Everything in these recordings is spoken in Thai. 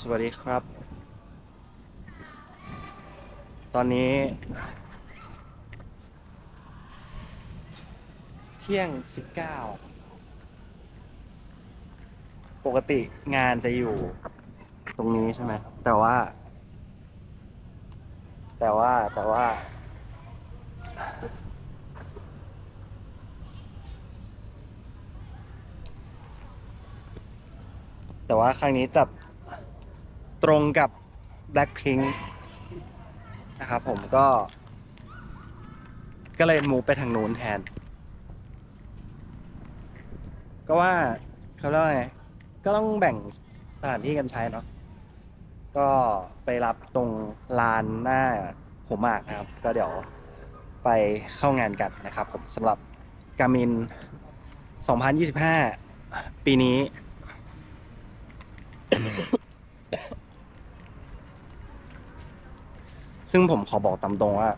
สวัสดีครับ ตอนนี้ เที่ยงสิบเก้าปกติงานจะอยู่ ตรงนี้ใช่ไหมครับแต่ว่า แต่ว่าแต่ว่า แต่ว่าครั้งนี้จับ ตรงกับ Blackpink นะครับผมก็ ก็เลยมูไปทางนู้นแทน ก็ว่าเขาเรียกว่าไงก็ต้องแบ่งสถานที่กันใช้เนาะก็ไปรับตรงลานหน้าหัวหมากนะครับ ก็เดี๋ยวไปเข้างานกันนะครับผมสำหรับกามิน 2025 ปีนี้ ซึ่งผมขอบอกตามตรงว่า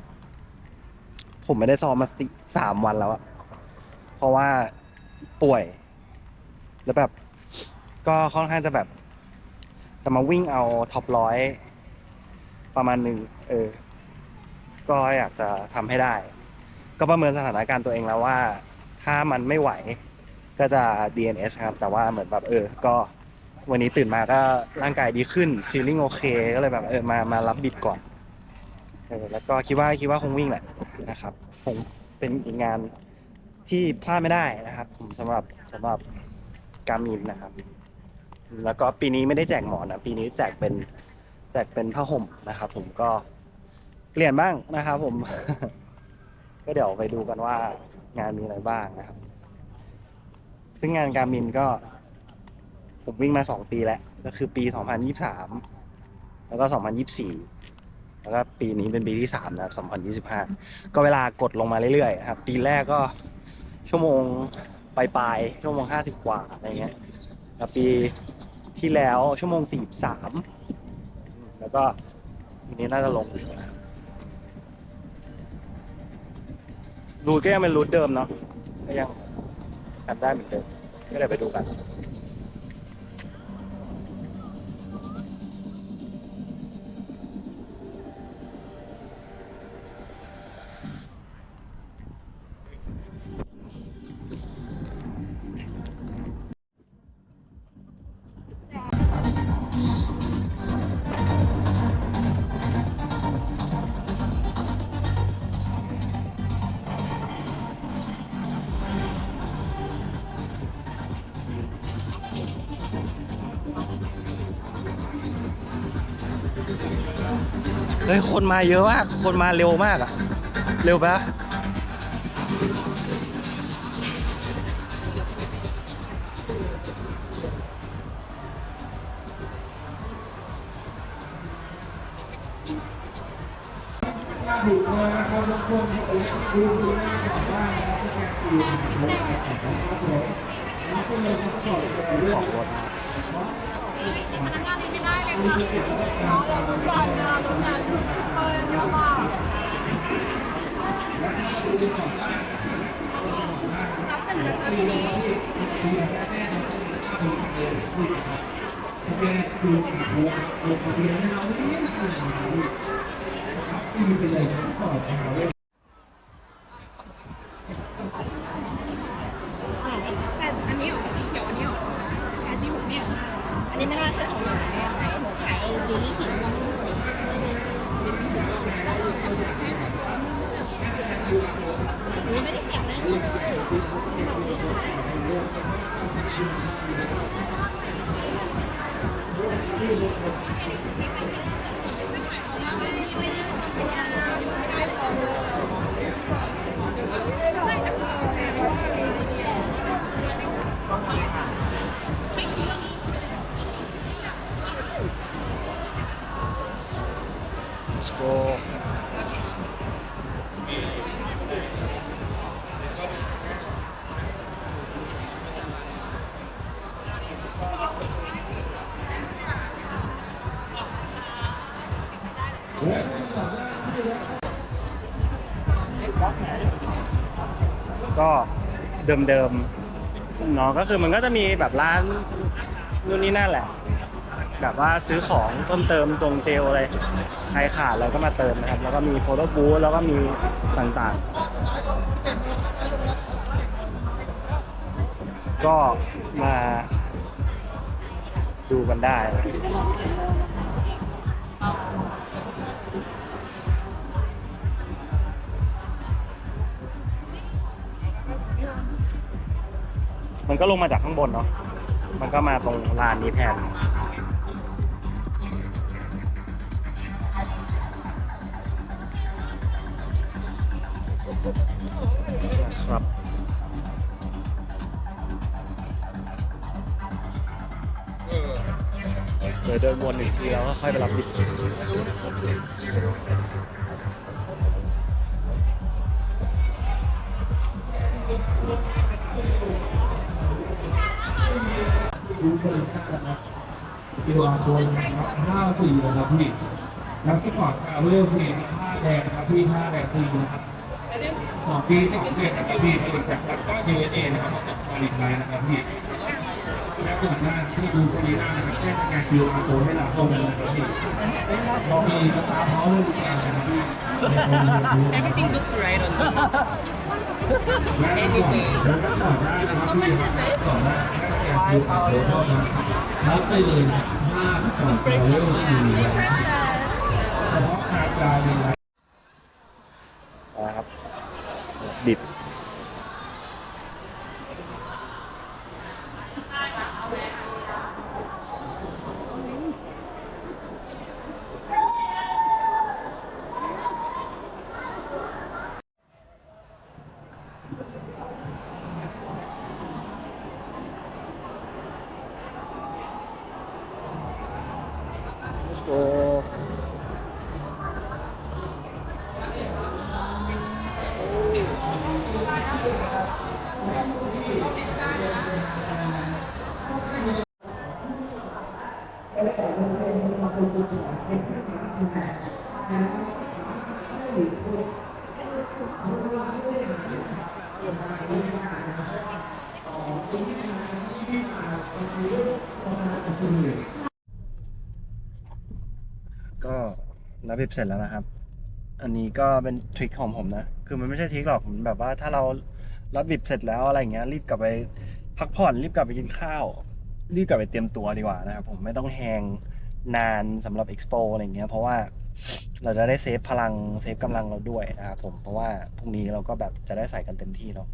ผมไม่ได้ซ้อมมาสิสามวันแล้วอะเพราะว่าป่วย แล้วแบบ ก็ค่อนข้างจะแบบ จะมาวิ่งเอาท็อปร้อยประมาณหนึ่งเออ ก็อยากจะทำให้ได้ ก็ประเมินสถานการณ์ตัวเองแล้วว่า ถ้ามันไม่ไหวก็จะ DNS ครับ แต่ว่าเหมือนแบบเออ ก็วันนี้ตื่นมาก็ร่างกายดีขึ้น feeling โอเค ก็เลยแบบเออมามารับบิดก่อน เออแล้วก็คิดว่าคิดว่าคงวิ่งแหละนะครับคงเป็นอีกงานที่พลาดไม่ได้นะครับผมสำหรับสำหรับการมินนะครับ แล้วก็ปีนี้ไม่ได้แจกหมอนนะปีนี้แจกเป็นแจกเป็นผ้าห่มนะครับ ผมก็เปลี่ยนบ้างนะครับ ผม ก็เดี๋ยวไปดูกันว่างานมีอะไรบ้างนะครับ ซึ่งงานการมินก็ ผมวิ่งมาสองปีแล้ว ก็คือปีสองพันยี่สามแล้วก็สองพันยี่สี่ แล้วก็ปีนี้เป็นปีที่สามนะครับสองพันยี่สิบห้าก็เวลากดลงมาเรื่อยๆครับ ปีแรกก็ชั่วโมงปลายๆชั่วโมงห้าสิบกว่าอะไรเงี้ยแล้วปีที่แล้วชั่วโมงสี่สามแล้วก็ทีนี้น่าจะลงอีกนะครับรูทก็ยังเป็นรูทเดิมเนาะก็ยังทำได้เหมือนเดิมก็เดี๋ยวไปดูกัน เฮ้ย คนมาเยอะมาก คนมาเร็วมากอะเร็วปะของรถ พนักงานนี้ไม่ได้เลยค่ะน้องบอกทุกอย่างนะทุกอย่างเปิดเยอะมากรับกันเลยค่ะทีนี้แต่ Let's. ก็เดิมๆเนาะก็คือมันก็จะมีแบบร้านนู่นนี่นั่นแหละ แบบว่าซื้อของเพิ่มเติมตรงเจลอะไรใครขาดเราก็มาเติมนะครับ แล้วก็มีโฟโต้บูธแล้วก็มีต่างๆ ก็มาดูกันได้ ก็ลงมาจากข้างบนเนาะ มันก็มาตรงลานนี้แทน ครับเดี๋ยวเดินวนหนึ่งทีแล้วก็ค่อยไปรับบิด กีฬาตัวนะครับห้าสี่นะครับพี่แล้วที่ก่อนคาเวลพี่ห้าแดงนะครับพี่ห้าแดงสี่นะครับของปีสองเจ็ดนะครับพี่ผลิตจากซัตต้ายูเอเอนะครับมาจากผลิตไทยนะครับพี่และก่อนหน้าที่ดูสรีระนะครับแจ้งงานคิวอาร์ตัวให้เราเข้ามานะครับพี่เรามีกระตาพร้อมเลยนะครับพี่ Everything looks right on the และก่อนแล้วก็ก่อนได้นะครับพี่ก่อนได้แจ้งคิวอาร์ตัวเข้ามารับไปเลยนะห้าก่อนคาเวลสี่นะครับเฉพาะอาจารย์นะครับ นะครับ บิด โอ้ ก็รั บิบเสร็จแล้วนะครับ อันนี้ก็เป็นทริคของผมนะ คือมันไม่ใช่ทริคหรอกผมแบบว่าถ้าเรารับบิบเสร็จแล้วอะไรเงี้ยรีบกลับไปพักผ่อนรีบกลับไปกินข้าว รีบกลับไปเตรียมตัวดีกว่านะครับ ผมไม่ต้องแฮงนานสำหรับเอ็กซ์โปอะไรเงี้ยเพราะว่าเราจะได้เซฟพลังเซฟกำลังเราด้วยนะครับผมเพราะว่าพรุ่งนี้เราก็แบบจะได้ใส่กันเต็มที่เนาะ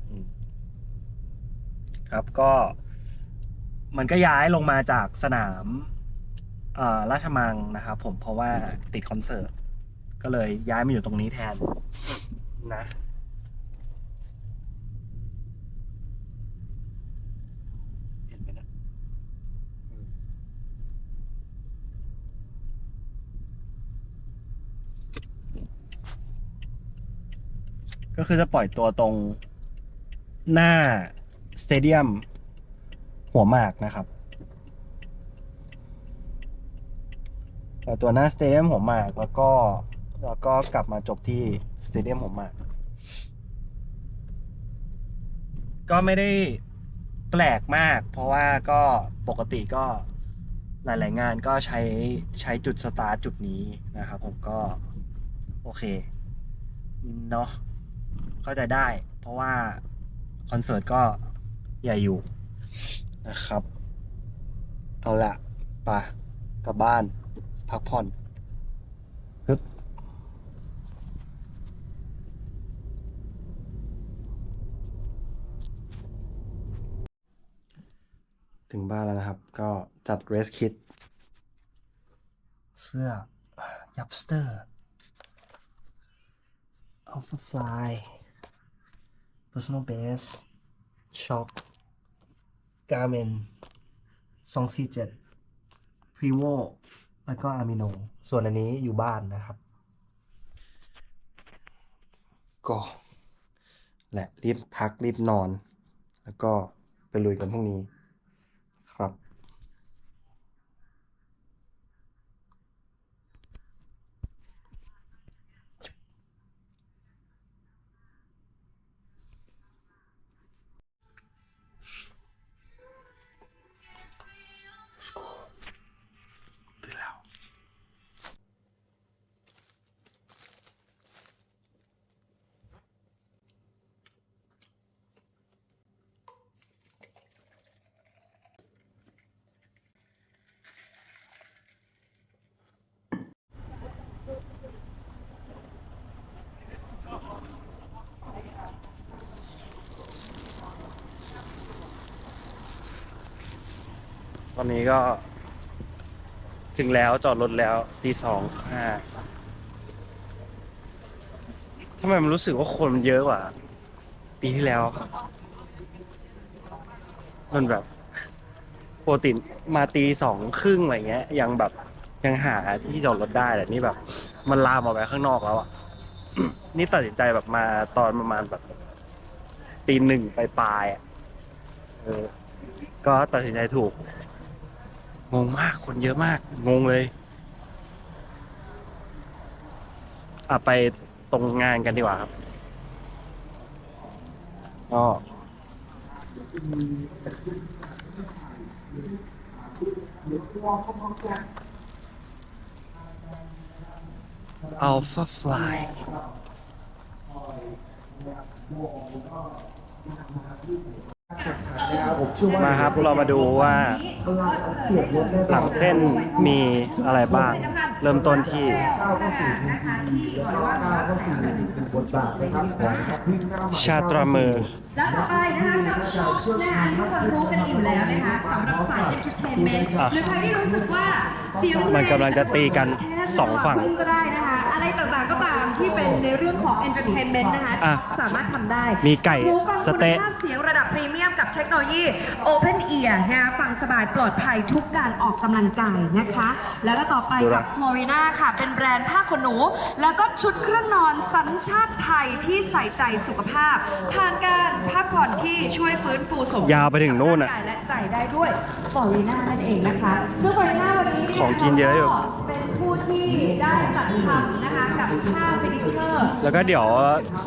ครับก็ มันก็ย้ายลงมาจากสนาม ราชมังนะครับผมเพราะว่าติดคอนเสิร์ตก็เลยย้ายมาอยู่ตรงนี้แทนนะ เห็นไหมนะก็คือจะปล่อยตัวตรงหน้าสเตเดียมหัวหมากนะครับ ต่ตัวหน้าสเตเดียมหัวหมากแล้วก็แล้วก็กลับมาจบที่สเตเดียมหัวหมากก็ไม่ได้แปลกมาก เพราะว่าก็ปกติก็หลาย ๆ งานก็ใช้ใช้จุดสตาร์จุดนี้นะครับผมก็ โอเคเนาะเข้าใจได้ เพราะว่า คอนเสิร์ตก็ใหญ่อยู่นะครับ เอาละไปกลับบ้าน พักผ่อนฮึบถึงบ้านแล้วนะครับ ก็จัดเรสคิด เสื้อ ยับสเตอร์อัลฟาฟลาย personal base ช็อปกาเมนสองสี่เจ็ดพรีโว แล้วก็อะมิโน ส่วนอันนี้อยู่บ้านนะครับ ก็แหละรีบพักรีบนอน แล้วก็ไปลุยกันพรุ่งนี้ ตอนนี้ก็ ถึงแล้วจอดรถแล้วตีสองสิบห้าทำไมมันรู้สึกว่าคนเยอะกว่า ปีที่แล้วมันแบบปกติมาตีสองครึ่งอะไรเงี้ย ยังแบบยังหาที่จอดรถได้แต่นี่แบบ มันลามออกไปข้างนอกแล้วอะ นี่ตัดสินใจแบบมาตอนประมาณแบบตีหนึ่งปปลายๆอะเออ ก็ตัดสินใจถูก งงมากคนเยอะมาก งงเลยอะไปตรงงานกันดีกว่าครับก็ Alpha Fly ผมเชื่อว่ามาครับเรามาดูว่า พลังเปลี่ยนรถได้หลังเส้นมีอะไรบ้าง เริ่มต้นที่ ก้าวเข้าสู่ทีมทีแล้วก็ก้าวเข้าสู่อีกหนึ่งบทบาทนะครับของนักวิ่งหน้าใหม่ชาตรามือแล้วต่อไปนะคะกับช็อปนะคะอันนี้ทุกคนรู้กันอยู่แล้วนะคะสำหรับสาย entertainment อะหรือใครที่รู้สึกว่าเสียงมันกำลังจะตีกันสองฝั่งวิ่ก็ได้นะคะ อะไรต่างๆก็ตามที่เป็นในเรื่องของ entertainment นะคะอะสามารถทำได้มีไก่หูฟังสเต๊ะคุณภาพเสียงระดับพรีเมียมกับเทคโนโลยี Open Ear นะคะฟังสบายปลอดภัยทุกการออกกำลังกายนะคะ แล้วก็ต่อไปดูนะกับ Florina ค่ะ เป็นแบรนด์ผ้าขนหนู แล้วก็ชุดเครื่องนอนสัญชาติไทยที่ใส่ใจสุขภาพผ่านการพักผ่อนที่ช่วยฟื้นฟูสมดุลยาวไปถึงนู่นน่ะ ร่างกายและใจได้ด้วย Florina นั่นเองนะคะซึ่ง Florina วันนี้เยของกินเยอะอยู่ เป็นผู้ที่ได้จัดทำนะคะกับผ้าฟินิเชอร์แล้วก็เดี๋ยว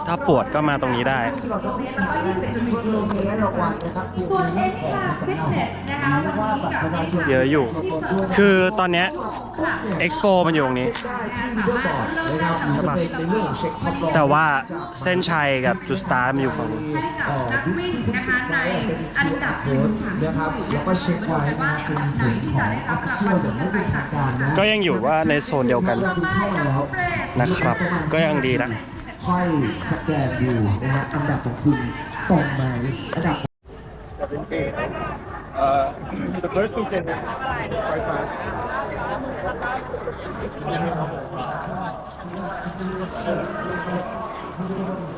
ถ้าปวดก็มาตรงนี้ได้สำหรับเมตรแล้วก็20จุดลงในรางวัลนะครับเพียงส่วนในเอเรื่องสของตาฟิตเนสนะคะวันนี้กับเยอะอยู่ คือตอนเนี้ย Expo มันอยู่ตรงนี้ ได้ที่ลีดเดอร์บอร์ดนะครับหรือจะเป็นในเรื่องของเช็คท็อปรองแต่ว่าเส้นชัยกับจุดสตาร์ทมันอยู่ฝั่งนี้เอ่อนักวิ่งนะคะในอันดับโค้ดนะครับแล้วก็เช็คไว้นะเป็นผลของออฟฟิเชียลอย่างไม่เป็นทางการนะก็ยังอยู่ว่าในโซนเดียวกันเราดูเข้ามาแล้วนะครับ ก็ยังดีนะค่อยสแกนดูนะฮะอันดับของคุณตรงไหมอันดับ Uh, the first two came in quite fast. สี่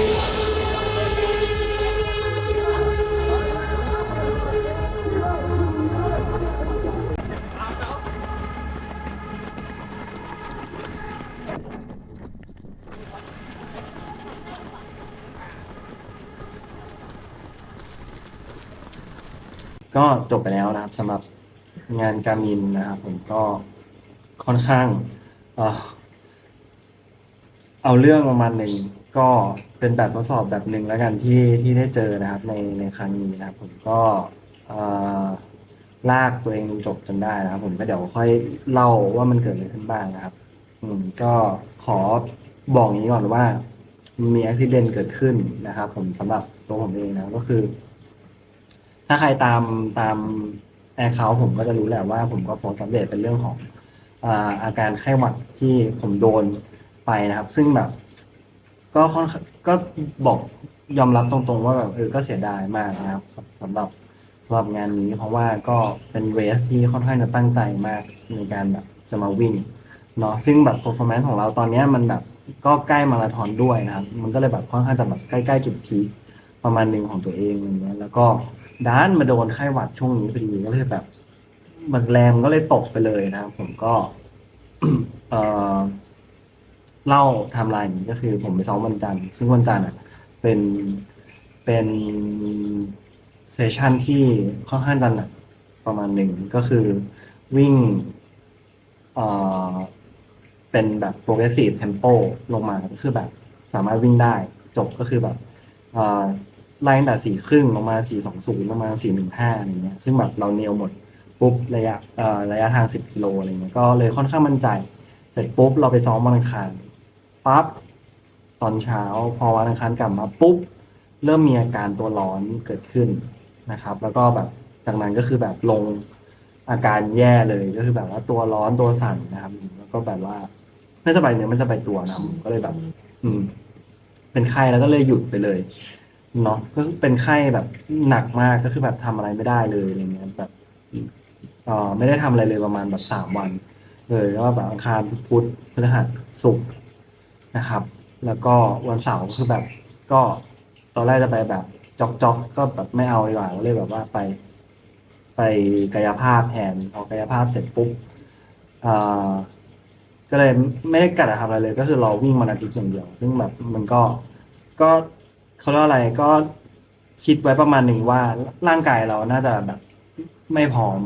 Thank you. ก็จบไปแล้วนะครับสำหรับงานการมินนะครับผมก็ค่อนข้างเอาเรื่องประมาณหนึ่งก็เป็นแบบทดสอบแบบหนึ่งแล้วกันที่ที่ได้เจอนะครับในในครั้งนี้นะครับผมก็ลากตัวเองจบจนได้นะครับ ผมก็เดี๋ยวค่อยเล่าว่ามันเกิดอะไรขึ้นบ้างนะครับ อืมก็ขอบอกอย่างนี้ก่อนว่า มีอุบิเหตุเกิดขึ้นนะครับ ผมสำหรับตัวผมเองนะก็คือ ถ้าใครตามตามแอร์เขาผมก็จะรู้แหละว่า ผมก็โพสต์อัปเดตเป็นเรื่องของอาอาการไข้หวัดที่ผมโดนไปนะครับ ซึ่งแบบ ก็ค่อนก็บอกยอมรับตรงๆ ว่าแบบเออก็เสียดายมากนะครับสำสำหรับสำหรับงานนี้ เพราะว่าก็เป็นเรสที่ค่อนข้างจะตั้งใจมากในการแบบจะมาวิ่งเนาะซึ่งแบบ performance ของเราตอนเนี้ยมันแบบก็ใกล้มาราธอนด้วยนะครับ มันก็เลยแบบค่อนข้างจะแบบใกล้ๆจุดพีคประมาณหนึ่งของตัวเองอย่างเงี้ยแล้วก็ ด้านมาโดนไข้หวัดช่วงนี้พอดีก็เลยแบบมันแรงก็เลยตกไปเลยนะผมก็ เออเล่าไทม์ไลน์นี้ก็คือ ผมไปซ้อมวันจันทร์ซึ่งวันจันทร์อะ เป็นเป็นเซสชันที่ค่อนข้างจะหนักประมาณหนึ่งก็คือวิ่งเออเป็นแบบ progressive tempo ลงมาก็คือแบบ สามารถวิ่งได้ จบก็คือแบบเออ ไล่ตั้งแต่สี่ครึ่งลงมาสี่สองศูนย์ลงมาสี่หนึ่งห้าอะไรเงี้ยซึ่งแบบเราเนลหมดปุ๊บระยะเอ่อระยะทางสิบกิโลอะไรเงี้ยก็เลยค่อนข้างมั่นใจ เสร็จปุ๊บเราไปซ้อมวันอังคารปั๊บตอนเช้าพอวันอังคารกลับมาปุ๊บเริ่มมีอาการตัวร้อนเกิดขึ้นนะครับ แล้วก็แบบจากนั้นก็คือแบบลงอาการแย่เลยก็คือแบบว่าตัวร้อนตัวสั่นนะครับ แล้วก็แบบว่าไม่สบายเนื้อไม่สบายตัวนะก็เลยแบบ อืม เป็นไข้แล้วก็เลยหยุดไปเลย เนาะก็เป็นไข้แบบหนักมากก็คือแบบทำอะไรไม่ได้เลยอะไรเงี้ยแบบเอ่อไม่ได้ทำอะไรเลยประมาณแบบสามวันเลยแล้วก็แบบอังคารพุธพฤหัสศุกร์นะครับ แล้วก็วันเสาร์ก็คือแบบ ก็ตอนแรกจะไปแบบจ็อกจ็อกก็แบบไม่เอาดีกว่าก็เลยแบบว่าไป ไปกายภาพแทนพอกายภาพเสร็จปุ๊บอ่าก็เลยไม่ได้กัดทำอะไรเลย ก็คือเราวิ่งวันอาทิตย์อย่างเดียว ซึ่งแบบมันก็ก็ เขาเรียกอะไรก็คิดไว้ประมาณหนึ่งว่าร่างกายเราน่าจะแบบไม่พร้อม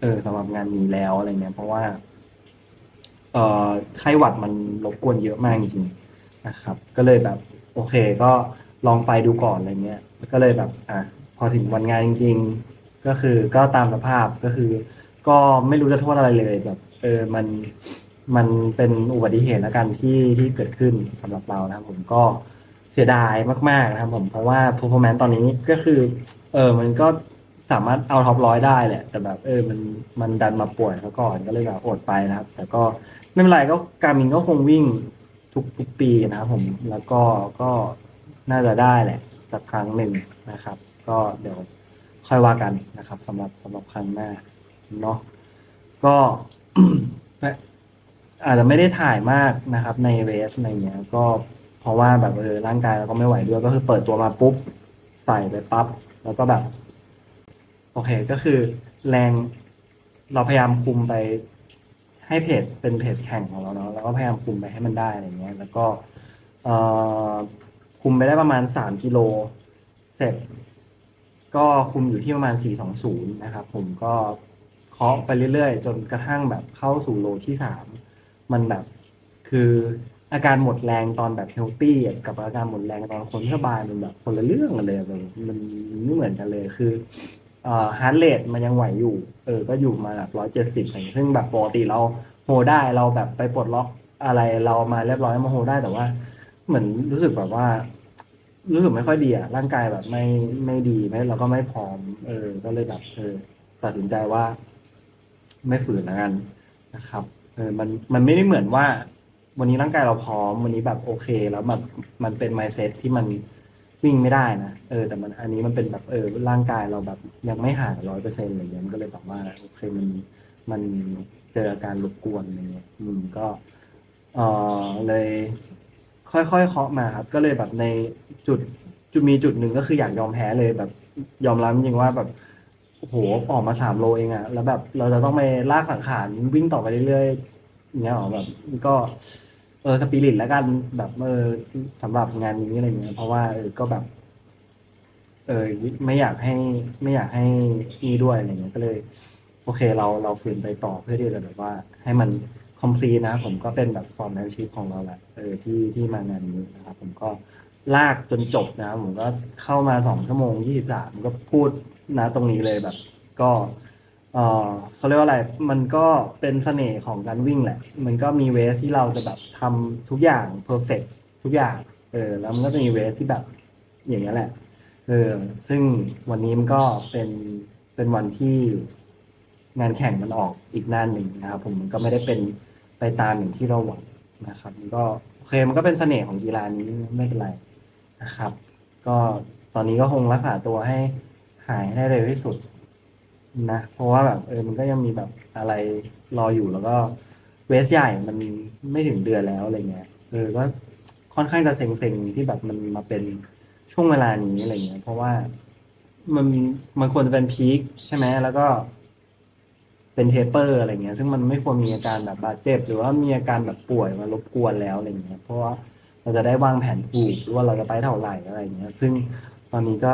เออสำหรับงานนี้แล้วอะไรเงี้ยเพราะว่า เอ่อไข้หวัดมันรบกวนเยอะมากจริงๆนะครับ ก็เลยแบบ โอเคก็ลองไปดูก่อนอะไรเงี้ยก็เลยแบบ อะพอถึงวันงานจริง ๆ ก็คือก็ตามสภาพก็คือ ก็ไม่รู้จะโทษอะไรเลยแบบ เออมันมันเป็นอุบัติเหตุแล้วกันที่ที่เกิดขึ้นสำหรับเรานะครับผมก็ เสียดายมาก ๆ นะครับผมเพราะว่า performance ตอนนี้ก็คือ เออมันก็สามารถเอาท็อปร้อยได้แหละ แต่แบบเออมันมันดันมาป่วยเขาก่อนก็เลยแบบอดไปนะครับ แต่ก็ไม่เป็นไรก็การมินก็คงวิ่งทุกทุกปีนะครับผมแล้วก็ก็น่าจะได้แหละสักครั้งหนึ่งนะครับ ก็เดี๋ยวค่อยว่ากันนะครับสำหรับสำหรับครั้งหน้าเนาะก็อาจจะไม่ได้ถ่ายมากนะครับ ในเวสอะไรเงี้ยก็ เพราะว่าแบบเออร่างกายเราก็ไม่ไหวด้วยก็คือเปิดตัวมาปุ๊บใส่ไปปั๊บแล้วก็แบบ โอเคก็คือแรงเราพยายามคุมไปให้เพจเป็นเพจแข่งของเราเนาะแล้วก็พยายามคุมไปให้มันได้อะไรเงี้ย แล้วก็เอ่อคุมไปได้ประมาณสามกิโลเสร็จ ก็คุมอยู่ที่ประมาณสี่สองศูนย์นะครับ ผมก็เคาะไปเรื่อยๆ จนกระทั่งแบบเข้าสู่โลที่สามมันแบบคือ อาการหมดแรงตอนแบบเฮลตี้กับอาการหมดแรงตอนคนสบายมันแบบคนละเรื่องกันเลยแบบมันไม่เหมือนกันเลยคือเอ่อฮาร์ดเรทมันยังไหวอยู่ เออ ก็อยู่มาแบบร้อยเจ็ดสิบอะไรซึ่งแบบปกติเราโฮได้เราแบบไปปลดล็อกอะไรเรามาเรียบร้อยมาโฮได้แต่ว่า เหมือนรู้สึกแบบว่า รู้สึกไม่ค่อยดีอะร่างกายแบบไม่ไม่ดีไม่เราก็ไม่พร้อม เออ ก็เลยแบบเออตัดสินใจว่า ไม่ฝืนแล้วกันนะครับ เออ มันมันไม่ได้เหมือนว่า วันนี้ร่างกายเราพร้อม วันนี้แบบโอเค แล้วแบบมันเป็น mindset ที่มันวิ่งไม่ได้นะเออแต่มันอันนี้มันเป็นแบบเออร่างกายเราแบบยังไม่หายร้อยเปอร์เซ็นต์อะไรเงี้ยมันก็เลยแบบว่าโอเคมันมันเจออาการรบกวนอะไรเงี้ยอืมก็เออเลย ค่อยๆเคาะมาครับ ก็เลยแบบในจุดจุดมีจุดหนึ่งก็คืออยากยอมแพ้เลยแบบยอมรับจริงว่าแบบโอ้โหออกมาสามโลเองอะแล้วแบบเราจะต้องไปลากสังขารวิ่งต่อไปเรื่อยๆอย่างเงี้ยหรอแบบก็ เออสปิริตแล้วกันแบบเออสำหรับงานนี้อะไรเงี้ยเพราะว่าเออก็แบบ เออไม่อยากให้ ไม่อยากให้นี่ด้วยอะไรเงี้ยก็เลย โอเค เราเราฝืนไปต่อเพื่อที่จะแบบว่า ให้มันคอมพลีนะผมก็เป็นแบบสปอร์ตแมนชิพของเราแหละเออที่ที่มางานนี้นะครับผมก็ลากจนจบนะผมก็เข้ามาสองชั่วโมงยี่สิบสามก็พูดนะตรงนี้เลยแบบ ก็ เออเขาเรียกว่าอะไร มันก็เป็นเสน่ห์ของการวิ่งแหละ มันก็มีเวสที่เราจะแบบทำทุกอย่างเพอร์เฟกทุกอย่าง เออ แล้วมันก็จะมีเวสที่แบบอย่างนี้ยแหละ เออ ซึ่งวันนี้มันก็เป็นเป็นวันที่งานแข่งมันออกอีกหน้าหนึ่งนะครับ ผมมันก็ไม่ได้เป็นไปตามอย่างที่เราหวังนะครับ มันก็โอเคมันก็เป็นเสน่ห์ของกีฬานี้ไม่เป็นไรนะครับ ก็ตอนนี้ก็คงรักษาตัวให้หายได้เร็วที่สุด นะ เพราะว่าแบบเออมันก็ยังมีแบบอะไรรออยู่แล้วก็เวสใหญ่มันไม่ถึงเดือนแล้วอะไรเงี้ยเออก็ค่อนข้างจะเซ็งๆที่แบบมันมาเป็นช่วงเวลานี้อะไรเงี้ยเพราะว่ามันมันควรจะเป็นพีคใช่ไหมแล้วก็ เป็นเทปเปอร์อะไรเงี้ย ซึ่งมันไม่ควรมีอาการแบบบาดเจ็บ หรือว่ามีอาการแบบป่วยมารบกวนแล้วอะไรเงี้ยเพราะว่าเราจะได้วางแผนถูกว่าเราจะไปเท่าไหร่อะไรเงี้ย ซึ่งตอนนี้ก็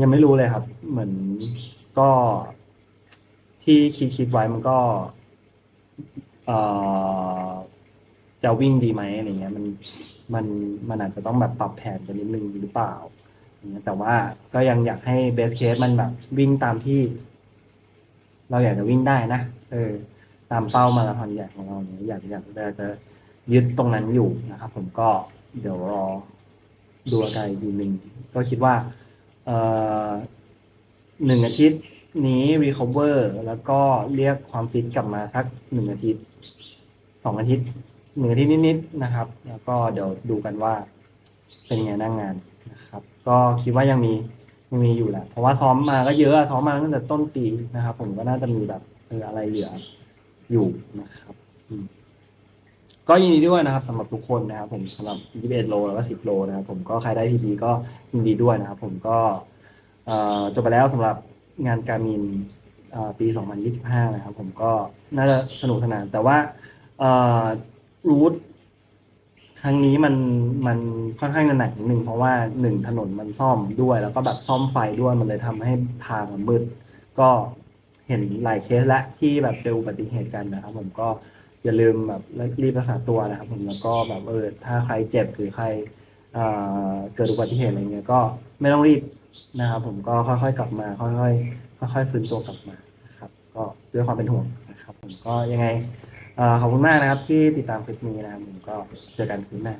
ยังไม่รู้เลยครับ เหมือน ก็ที่คิดคิดไว้มันก็เอ่อจะวิ่งดีไหมอะไรเงี้ย มันมันมันอาจจะต้องแบบปรับแผนกันนิดนึงหรือเปล่าอย่างเงี้ยแต่ว่าก็ยังอยากให้เบสเคสมันแบบวิ่งตามที่ เราอยากจะวิ่งได้นะเออ ตามเป้ามาราธอนใหญ่ของเราเนี่ยอยากอยากจะจะยึดตรงนั้นอยู่นะครับ ผมก็เดี๋ยวรอดูอาการอีกทีหนึ่งก็คิดว่า เอ่อ หนึ่งอาทิตย์นี้ recover แล้วก็เรียกความฟิตกลับมาสักหนึ่งอาทิตย์สองอาทิตย์หนึ่งอาทิตย์นิดๆนะครับ แล้วก็เดี๋ยวดูกันว่า เป็นไงหน้างงานนะครับ ก็คิดว่ายังมียังมีอยู่แหละเพราะว่าซ้อมมาก็เยอะซ้อมมาตั้งแต่ต้นปีนะครับ ผมก็น่าจะมีแบบเอออะไรเหลืออยู่นะครับก็ยินดีด้วยนะครับสำหรับทุกคนนะครับ ผมสำหรับ 21 โลแล้วก็ 10 โลนะครับ ผมก็ใครได้ทีดีก็ยินดีด้วยนะครับ ผมก็ จบไปแล้วสำหรับงานการมินเอ่อปี 2025 นะครับ ผมก็น่าจะสนุกสนาน แต่ว่ารูทครั้งนี้มันมันค่อนข้างหนักนิดนึงเพราะว่าหนึ่งถนนมันซ่อมด้วย แล้วก็แบบซ่อมไฟด้วยมันเลยทำให้ทางมันมืดก็เห็นหลายเคสและที่แบบเจออุบัติเหตุกันนะครับ ผมก็อย่าลืมแบบรีบรักษาตัวนะครับ ผมแล้วก็แบบเออถ้าใครเจ็บหรือใครเเกิดอุบัติเหตุอะไรเงี้ยก็ไม่ต้องรีบ นะครับผมก็ค่อยๆกลับมา ค่อยๆค่อยๆฟื้นตัวกลับมานะครับ ก็ด้วยความเป็นห่วงนะครับ ผมก็ยังไงอขอบคุณมากนะครับ ที่ติดตามคลิปนี้นะครับผมก็เจอกันคลิปหน้า